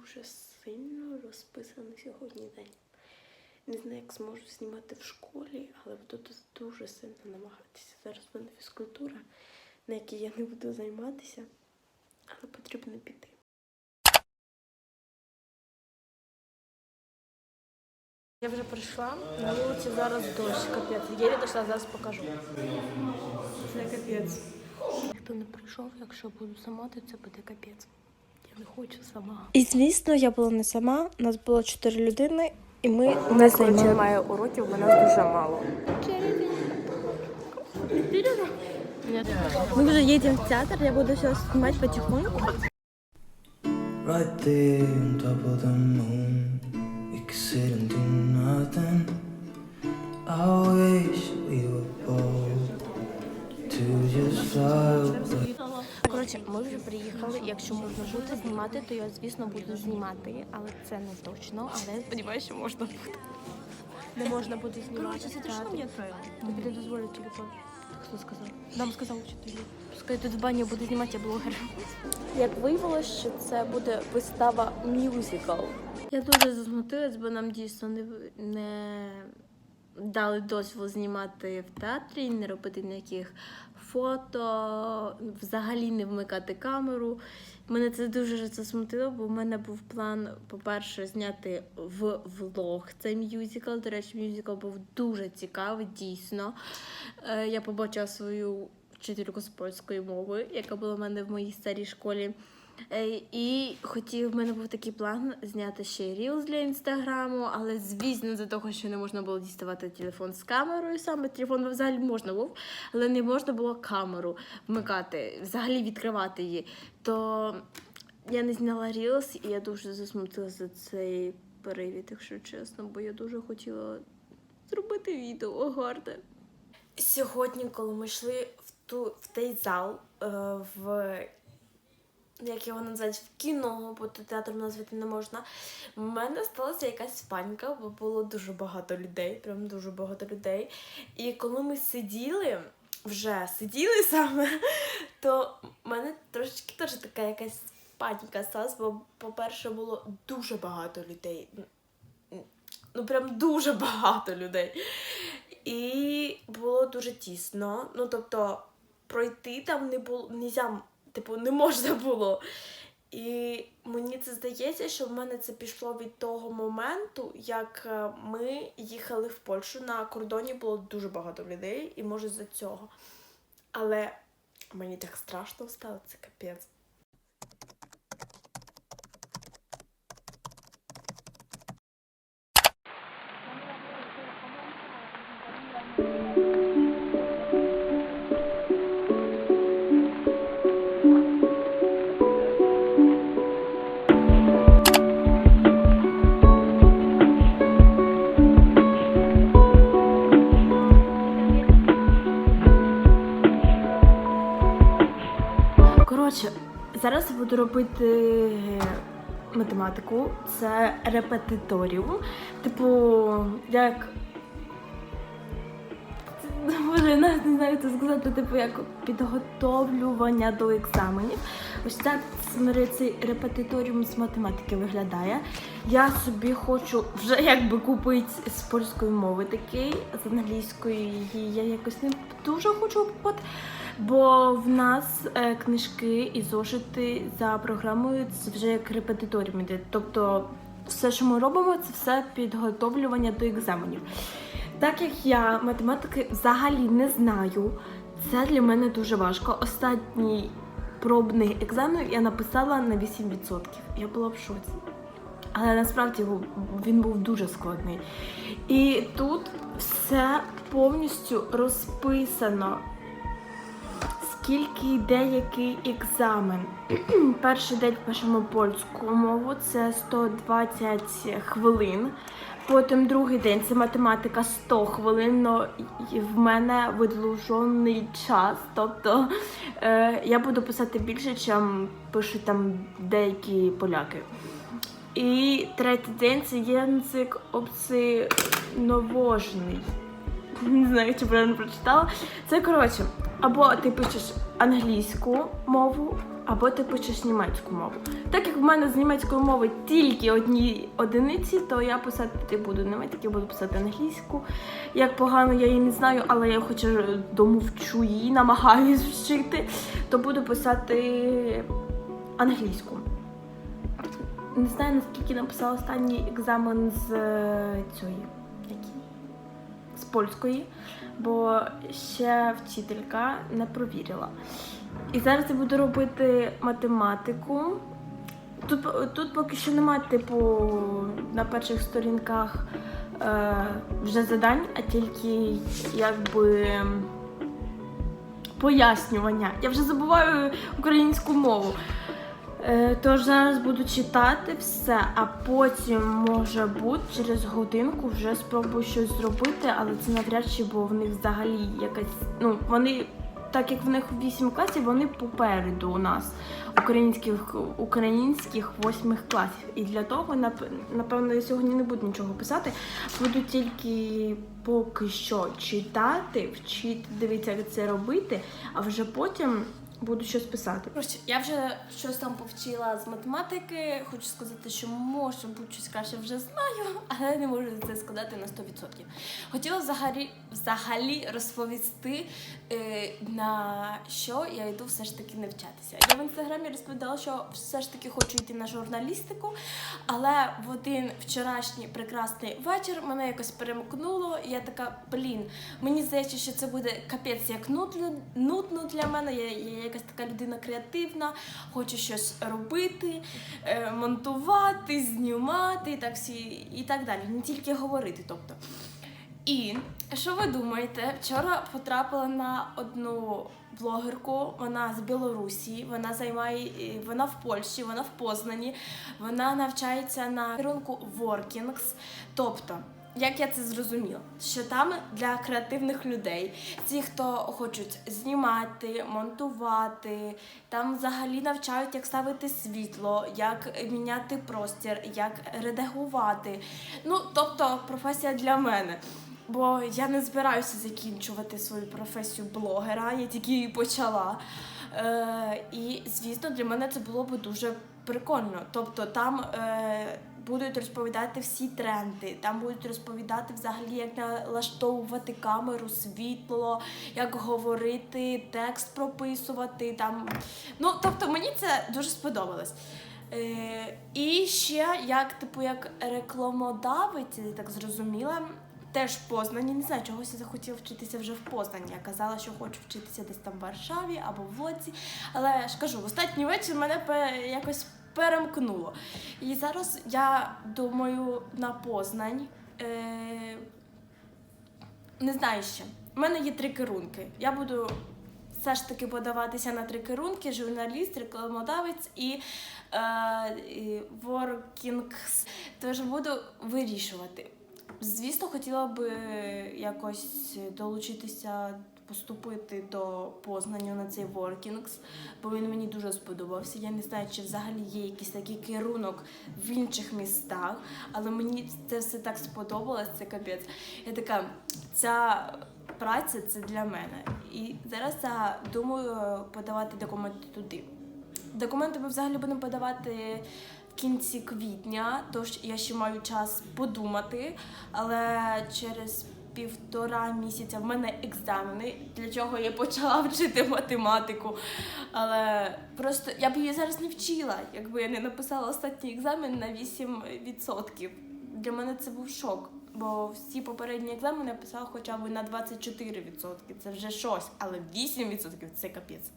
дуже сильно розписаний сьогодні день. Не знаю, як зможу знімати в школі, але буду тут дуже сильно намагатися. Зараз в мене фізкультура, на якій я не буду займатися, але потрібно піти. Я вже прийшла, на вулиці зараз дощ, капець. Єлі дійшла, зараз покажу. Це капець. Ніхто не прийшов, якщо буду сама, то це буде капець. Я не хочу сама. І звісно, я була не сама. Нас було чотири людини, і ми У не займали. немає уроків, бо нас дуже мало. Ми вже їдемо в театр, я буду все знімати потихоньку. Right there on top of the moon, we could sit and do nothing. I wish we were bold to just fly away. Коротше, ми вже приїхали. Якщо можна буде знімати, то я, звісно, буду знімати, але це не точно. Але сподіваюся, що можна буде. Не можна буде знімати. Коротше, це точно мені відправила? Тобі не дозволять телефон. Хто сказав? Нам сказав вчитель. Пускай тут в бані буде знімати, я блогер. Як виявилося, що це буде вистава мюзикл. Я дуже засмутилась, бо нам дійсно не, не дали дозвіл знімати в театрі, не робити ніяких фото, взагалі не вмикати камеру. Мене це дуже засмутило, бо в мене був план, по-перше, зняти в влог цей мюзикл. До речі, мюзикл був дуже цікавий, дійсно. Е, Я побачила свою вчительку з польської мови, яка була в мене в моїй старій школі. Е, І хотів, в мене був такий план зняти ще рілз для інстаграму, але звісно, за того, що не можна було діставати телефон з камерою, саме телефон взагалі можна був, але не можна було камеру вмикати, взагалі відкривати її. То я не зняла рілз, і я дуже засмутилася за цей перевід, якщо чесно, бо я дуже хотіла зробити відео гарне. Сьогодні, коли ми йшли в ту в той зал, е, в як його назвати, в кіно, бо тут театр назвати не можна. В мене сталася якась паніка, бо було дуже багато людей, прям дуже багато людей. І коли ми сиділи, вже сиділи саме, то в мене трошечки теж така якась паніка сталася, бо, по-перше, було дуже багато людей. Ну, прям дуже багато людей. І було дуже тісно. Ну, тобто, пройти там не було, нельзя, типу, не можна було. І мені це здається, що в мене це пішло від того моменту, як е, ми їхали в Польщу. На кордоні було дуже багато людей, і може за цього. Але мені так страшно стало, це капець. Зараз я буду робити математику. Це репетиторіум. Типу, як. Боже, я навіть не знаю, це сказати, типу, як підготовлювання до екзаменів. Ось так цей репетиторіум з математики виглядає. Я собі хочу вже якби купити з польської мови такий, з англійської її я якось не дуже хочу купити. Бо в нас е, книжки і зошити за програмою це вже як репетиторіум іде. Тобто все, що ми робимо, це все підготовлювання до екзаменів. Так як я математики взагалі не знаю, це для мене дуже важко. Останній пробний екзамен я написала на 8%. Я була в шоці. Але насправді він був дуже складний. І тут все повністю розписано скільки йде який екзамен. Перший день пишемо польську мову, це 120 хвилин. Потім другий день це математика 100 хвилин. й- в мене видовжений час. Тобто е, я буду писати більше, ніж пишуть там деякі поляки. І третій день це єнцик обсиновожний. Не знаю, чи правильно прочитала. Це коротше, або ти пишеш англійську мову, або ти пишеш німецьку мову. Так як в мене з німецької мови тільки одні одиниці, то я писати буду німецьку, буду писати англійську. Як погано я її не знаю, але я хоча домовчу її, намагаюсь вчити, то буду писати англійську. Не знаю, наскільки написала останній екзамен з е, цієї. Польської, бо ще вчителька не провірила. І зараз я буду робити математику. Тут, тут поки що немає, типу, на перших сторінках е, вже задань, а тільки якби пояснювання. Я вже забуваю українську мову. Е, Тож зараз буду читати все, а потім, може бути, через годинку вже спробую щось зробити, але це навряд чи, бо в них взагалі якась. Ну, вони, так як в них 8 класів, вони попереду у нас українських, українських 8 класів. І для того, напевно, я сьогодні не буду нічого писати. Буду тільки поки що читати, вчити, дивитися, як це робити, а вже потім буду щось писати. Коротше, я вже щось там повчила з математики. Хочу сказати, що може бути щось краще вже знаю, але не можу це сказати на 100%. Хотіла взагалі, взагалі розповісти, е, на що я йду все ж таки навчатися. Я в інстаграмі розповідала, що все ж таки хочу йти на журналістику, але в один вчорашній прекрасний вечір мене якось перемкнуло. Я така, блін, мені здається, що це буде капець як нудно, нудно для мене. Я, я якась така людина креативна, хочу щось робити, е, монтувати, знімати так всі і так далі. Не тільки говорити, тобто. І що ви думаєте? Вчора потрапила на одну блогерку. Вона з Білорусі, вона займає е, вона в Польщі, вона в Познані, вона навчається на керунку Workings. Тобто, як я це зрозуміла, що там для креативних людей, ті, хто хочуть знімати, монтувати, там взагалі навчають, як ставити світло, як міняти простір, як редагувати. Ну, тобто, професія для мене. Бо я не збираюся закінчувати свою професію блогера, я тільки її почала. Е, і, звісно, для мене це було б дуже прикольно. Тобто там е, будуть розповідати всі тренди, там будуть розповідати взагалі, як налаштовувати камеру, світло, як говорити, текст прописувати. Там. Ну, тобто мені це дуже сподобалось. Е, і ще як, типу, як рекламодавець, я так зрозуміла, теж в Познані. Не знаю, чогось я захотіла вчитися вже в Познані. Я казала, що хочу вчитися десь там в Варшаві або в Лоці. Але ж кажу, в останній вечір мене якось перемкнуло. І зараз я думаю на Познань. Е- не знаю ще. У мене є три керунки. Я буду все ж таки подаватися на три керунки: журналіст, рекламодавець і, е, Workings. Тож буду вирішувати. Звісно, хотіла би якось долучитися, поступити до Познання на цей Workings, бо він мені дуже сподобався. Я не знаю, чи взагалі є якийсь такий керунок в інших містах, але мені це все так сподобалось, це капець. Я така, ця праця це для мене. І зараз я думаю подавати документи туди. Документи ми взагалі будемо подавати в кінці квітня, тож я ще маю час подумати, але через півтора місяця в мене екзамени, для чого я почала вчити математику. Але просто я б її зараз не вчила, якби я не написала останній екзамен на 8%. Для мене це був шок. Бо всі попередні екзамени я писала хоча б на 24%. Це вже щось, але 8% це капець.